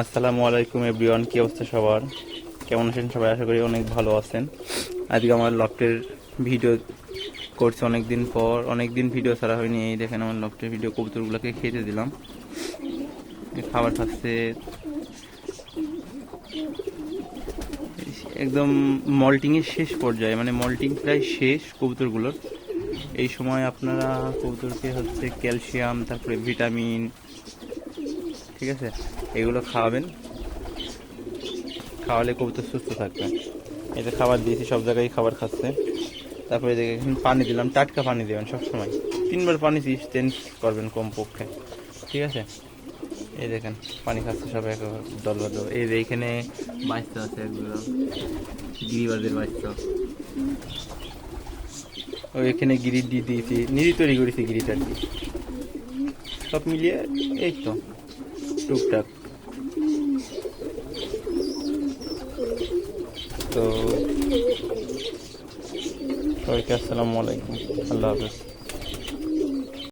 আসসালামু আলাইকুম এভরিওয়ান, কি অবস্থা সবার? কেমন আছেন সবাই? আশা করি অনেক ভালো আছেন। আজকে আমার লফটের ভিডিও করছে অনেক দিন পর। অনেক দিন ভিডিও ছাড়া হয়নি। এই দেখেন আমার লফটের ভিডিও কবুতরগুলোকে খেতে দিলাম। খাবার খাচ্ছে। একদম মল্টিংয়ের শেষ পর্যায়ে মানে মল্টিং প্রায় শেষ কবুতরগুলোর। এই সময় আপনারা কবুতরকে হচ্ছে ক্যালসিয়াম, তারপরে ভিটামিন ঠিক আছে? এগুলো খাওয়াবেন। খাওয়ালে কবুতর সুস্থ থাকবে। এতে খাবার দিয়েছি, সব জায়গায় খাবার খাচ্ছে। তারপরে দেখে পানি দিলাম, টাটকা পানি দেবেন সবসময়। তিনবার পানি চেঞ্জ করবেন কমপক্ষে। ঠিক আছে? এই দেখেন, পানি খাচ্ছে সব এক দল দল এই যে এইখানে বাচ্চা আছে একগুলো গিরিবাজের বাচ্চা। ওই এখানে গিরি দিয়ে দিয়েছি নিজে তৈরি করেছি গিরিটা সব মিলিয়ে এই তো। টুকটাক। তো সবাইকে আসসালামু আলাইকুম। আল্লাহ হাফেজ।